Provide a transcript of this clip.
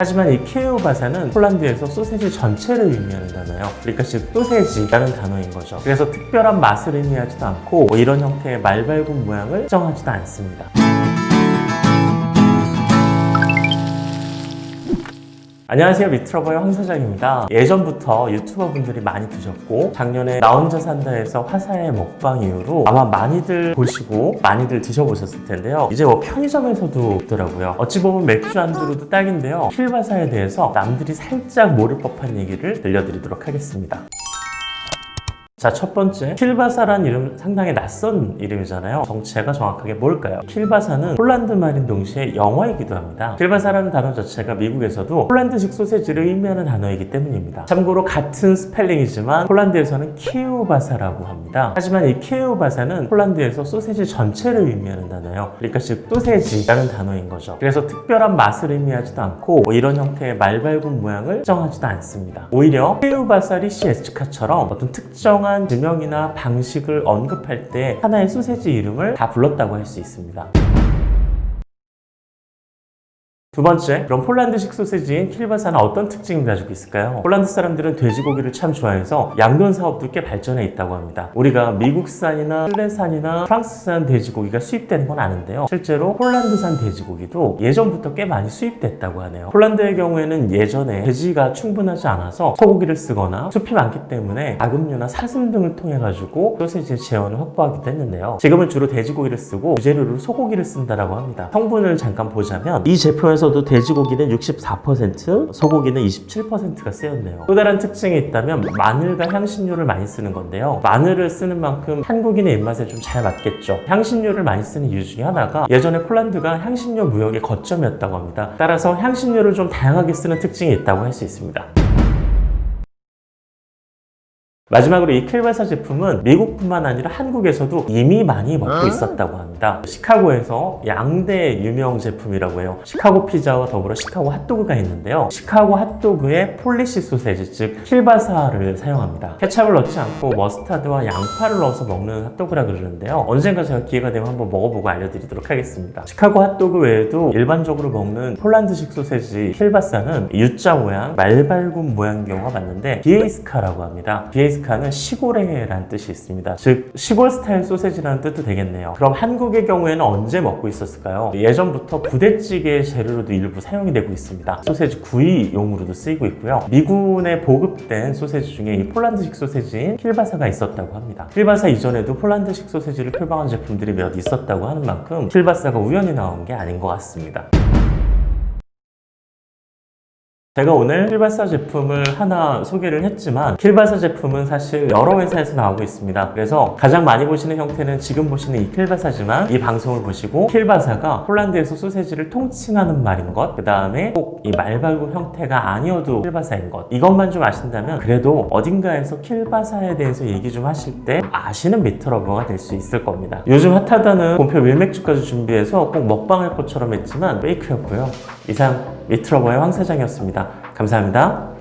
하지만 이 키우바사는 폴란드에서 소세지 전체를 의미하는 단어예요. 그러니까 즉 소세지라는 단어인 거죠. 그래서 특별한 맛을 의미하지도 않고 뭐 이런 형태의 말발굽 모양을 정하지도 않습니다. 안녕하세요 미트러버의 황 사장입니다. 예전부터 유튜버 분들이 많이 드셨고 작년에 나 혼자 산다에서 화사의 먹방 이후로 아마 많이들 보시고 많이들 드셔보셨을 텐데요. 이제 뭐 편의점에서도 있더라고요. 어찌 보면 맥주 안주로도 딱인데요. 킬바사에 대해서 남들이 살짝 모를 법한 얘기를 들려드리도록 하겠습니다 자, 첫 번째. 킬바사란 이름 상당히 낯선 이름이잖아요. 정체가 정확하게 뭘까요? 킬바사는 폴란드 말인 동시에 영어이기도 합니다. 킬바사라는 단어 자체가 미국에서도 폴란드식 소세지를 의미하는 단어이기 때문입니다. 참고로 같은 스펠링이지만 폴란드에서는 키우바사라고 합니다. 하지만 이 키우바사는 폴란드에서 소세지 전체를 의미하는 단어예요. 그러니까 즉 소세지라는 단어인 거죠. 그래서 특별한 맛을 의미하지도 않고 뭐 이런 형태의 말발굽 모양을 정하지도 않습니다. 오히려 키우바사 리 시 에스카처럼 어떤 특정한 지명이나 방식을 언급할 때 하나의 소세지 이름을 다 불렀다고 할 수 있습니다. 두 번째, 그럼 폴란드식 소세지인 킬바사는 어떤 특징을 가지고 있을까요? 폴란드 사람들은 돼지고기를 참 좋아해서 양돈 사업도 꽤 발전해 있다고 합니다. 우리가 미국산이나 슬레산이나 프랑스산 돼지고기가 수입되는 건 아는데요. 실제로 폴란드산 돼지고기도 예전부터 꽤 많이 수입됐다고 하네요. 폴란드의 경우에는 예전에 돼지가 충분하지 않아서 소고기를 쓰거나 숲이 많기 때문에 아금류나 사슴 등을 통해 가지고 소세지의 재원을 확보하기도 했는데요. 지금은 주로 돼지고기를 쓰고 주재료로 소고기를 쓴다라고 합니다. 성분을 잠깐 보자면 이 제품에서 도 돼지고기는 64%, 소고기는 27%가 쓰였네요. 또 다른 특징이 있다면 마늘과 향신료를 많이 쓰는 건데요. 마늘을 쓰는 만큼 한국인의 입맛에 좀 잘 맞겠죠. 향신료를 많이 쓰는 이유 중에 하나가 예전에 폴란드가 향신료 무역의 거점이었다고 합니다. 따라서 향신료를 좀 다양하게 쓰는 특징이 있다고 할 수 있습니다. 마지막으로 이 킬바사 제품은 미국뿐만 아니라 한국에서도 이미 많이 먹고 있었다고 합니다. 시카고에서 양대 유명 제품이라고 해요. 시카고 피자와 더불어 시카고 핫도그가 있는데요. 시카고 핫도그에 폴리시 소세지, 즉 킬바사를 사용합니다. 케찹을 넣지 않고 머스타드와 양파를 넣어서 먹는 핫도그라 그러는데요. 언젠가 제가 기회가 되면 한번 먹어보고 알려드리도록 하겠습니다. 시카고 핫도그 외에도 일반적으로 먹는 폴란드식 소세지 킬바사는 U자 모양, 말발굽 모양 경우가 많은데 비에이스카라고 합니다. 비에이스 카는 시골에라는 뜻이 있습니다. 즉 시골 스타일 소세지라는 뜻도 되겠네요. 그럼 한국의 경우에는 언제 먹고 있었을까요? 예전부터 부대찌개 재료로도 일부 사용이 되고 있습니다. 소세지 구이용으로도 쓰이고 있고요. 미군에 보급된 소세지 중에 이 폴란드식 소세지인 킬바사가 있었다고 합니다. 킬바사 이전에도 폴란드식 소세지를 표방한 제품들이 몇 있었다고 하는 만큼 킬바사가 우연히 나온 게 아닌 것 같습니다. 제가 오늘 킬바사 제품을 하나 소개를 했지만 킬바사 제품은 사실 여러 회사에서 나오고 있습니다. 그래서 가장 많이 보시는 형태는 지금 보시는 이 킬바사지만 이 방송을 보시고 킬바사가 폴란드에서 소세지를 통칭하는 말인 것, 그 다음에 꼭 이 말발굽 형태가 아니어도 킬바사인 것 이것만 좀 아신다면 그래도 어딘가에서 킬바사에 대해서 얘기 좀 하실 때 아시는 미트러버가 될 수 있을 겁니다. 요즘 핫하다는 본표 밀맥주까지 준비해서 꼭 먹방할 것처럼 했지만 페이크였고요. 이상 미트러버의 황 사장이었습니다. 감사합니다.